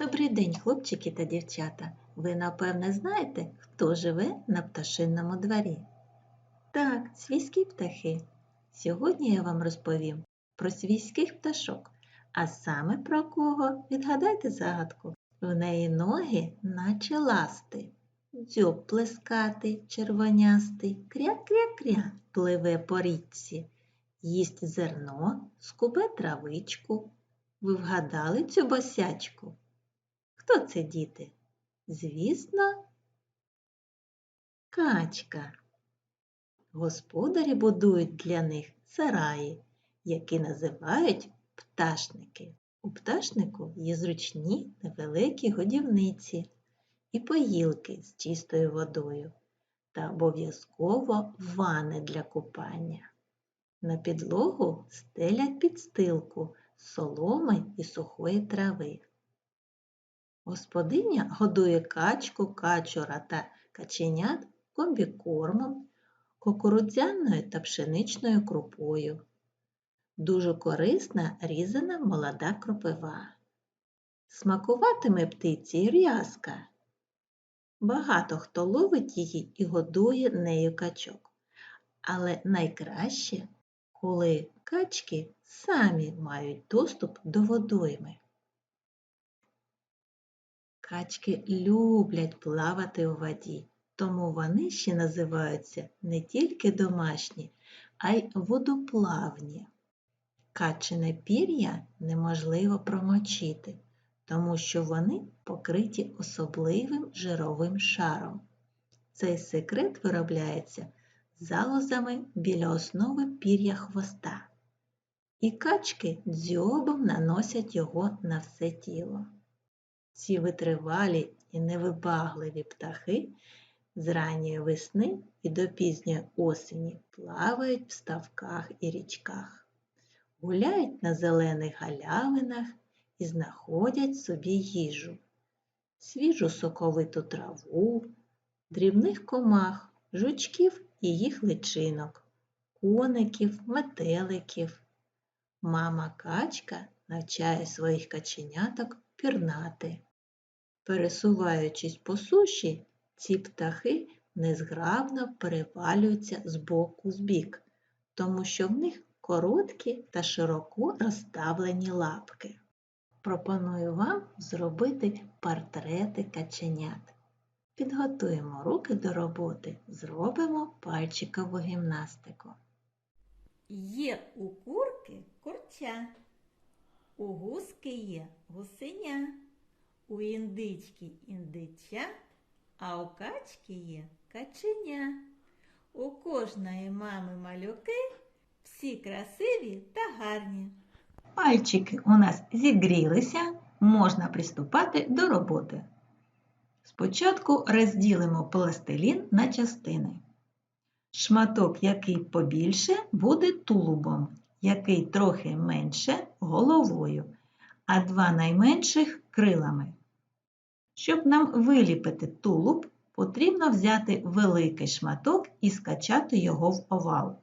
Добрий день, хлопчики та дівчата. Ви, напевне, знаєте, хто живе на пташинному дворі? Так, свійські птахи. Сьогодні я вам розповім про свійських пташок, а саме про кого відгадайте загадку. В неї ноги, наче ласти, дзьоб плескатий, червонястий, кря-кря-кря пливе по річці, їсть зерно, скубе травичку. Ви вгадали цю босячку? Хто це діти? Звісно, качка. Господарі будують для них сараї, які називають пташники. У пташнику є зручні невеликі годівниці і поїлки з чистою водою та обов'язково вани для купання. На підлогу стелять підстилку з соломи і сухої трави. Господиня годує качку, качура та каченят комбікормом, кукурудзяною та пшеничною крупою. Дуже корисна різана молода кропива. Смакуватиме птиці рязка. Багато хто ловить її і годує нею качок. Але найкраще, коли качки самі мають доступ до водойми. Качки люблять плавати у воді, тому вони ще називаються не тільки домашні, а й водоплавні. Качине пір'я неможливо промочити, тому що вони покриті особливим жировим шаром. Цей секрет виробляється залозами біля основи пір'я хвоста. І качки дзьобом наносять його на все тіло. Ці витривалі і невибагливі птахи з ранньої весни і до пізньої осені плавають в ставках і річках, гуляють на зелених галявинах і знаходять собі їжу, свіжу соковиту траву, дрібних комах, жучків і їх личинок, коників, метеликів. Мама качка навчає своїх каченяток пірнати. Пересуваючись по суші, ці птахи незграбно перевалюються з боку з бік, тому що в них короткі та широко розставлені лапки. Пропоную вам зробити портрети каченят. Підготуємо руки до роботи, зробимо пальчикову гімнастику. Є у курки курча, у гуски є гусеня, у індички індича, а у качки є каченя. У кожної мами малюки всі красиві та гарні. Пальчики у нас зігрілися, можна приступати до роботи. Спочатку розділимо пластилін на частини. Шматок, який побільше, буде тулубом, який трохи менше головою, а два найменших крилами. Щоб нам виліпити тулуб, потрібно взяти великий шматок і скачати його в овал.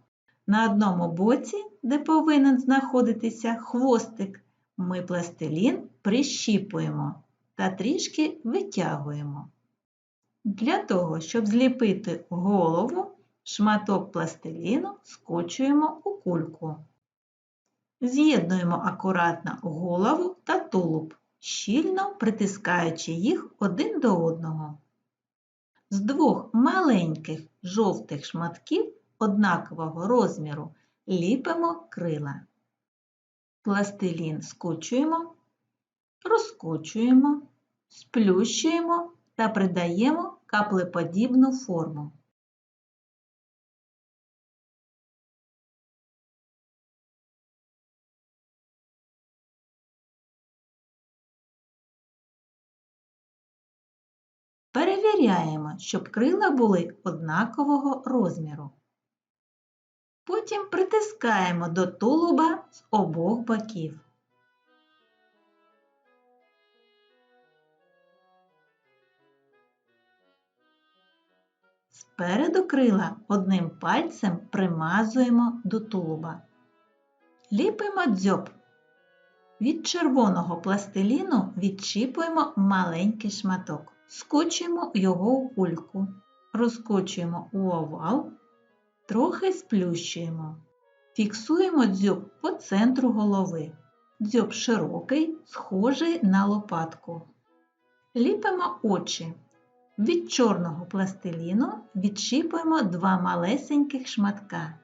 На одному боці, де повинен знаходитися хвостик, ми пластилін прищіпуємо та трішки витягуємо. Для того, щоб зліпити голову, шматок пластиліну скочуємо у кульку. З'єднуємо акуратно голову та тулуб, щільно притискаючи їх один до одного. З двох маленьких жовтих шматків однакового розміру ліпимо крила. Пластилін скочуємо, розкочуємо, сплющуємо та придаємо каплеподібну форму. Перевіряємо, щоб крила були однакового розміру. Потім притискаємо до тулуба з обох боків. Спереду крила одним пальцем примазуємо до тулуба. Ліпимо дзьоб. Від червоного пластиліну відчіпуємо маленький шматок. Скочуємо його у кульку, розкочуємо у овал, трохи сплющуємо. Фіксуємо дзьоб по центру голови. Дзьоб широкий, схожий на лопатку. Ліпимо очі. Від чорного пластиліну відчіпуємо два малесеньких шматка.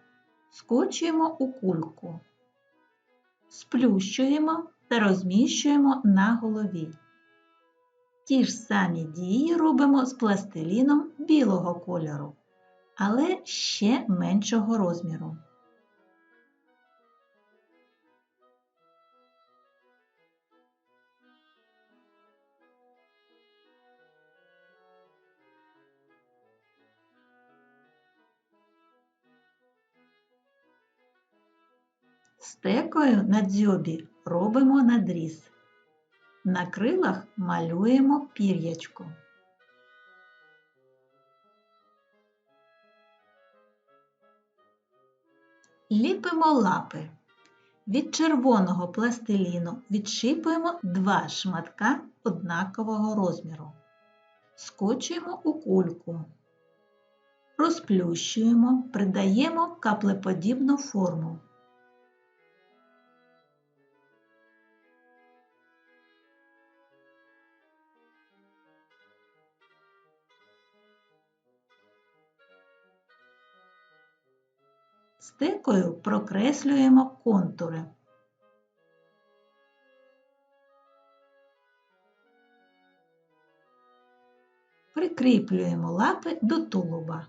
Скочуємо у кульку. Сплющуємо та розміщуємо на голові. Ті ж самі дії робимо з пластиліном білого кольору, але ще меншого розміру. Стекою на дзьобі робимо надріз. На крилах малюємо пір'ячко. Ліпимо лапи. Від червоного пластиліну відшипуємо два шматка однакового розміру. Скочуємо у кульку. Розплющуємо, придаємо каплеподібну форму. Стекою прокреслюємо контури. Прикріплюємо лапи до тулуба.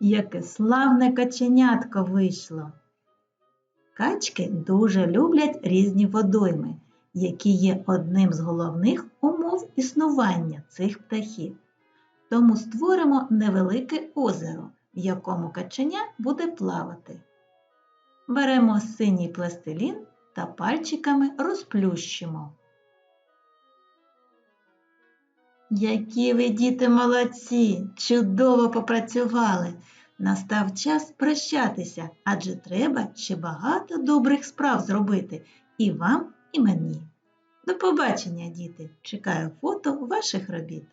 Яке славне каченятко вийшло. Качки дуже люблять різні водойми, які є одним з головних умов існування цих птахів. Тому створимо невелике озеро, в якому каченя буде плавати. Беремо синій пластилін та пальчиками розплющимо. Які ви, діти, молодці! Чудово попрацювали! Настав час прощатися, адже треба ще багато добрих справ зробити і вам, і мені. До побачення, діти! Чекаю фото ваших робіт.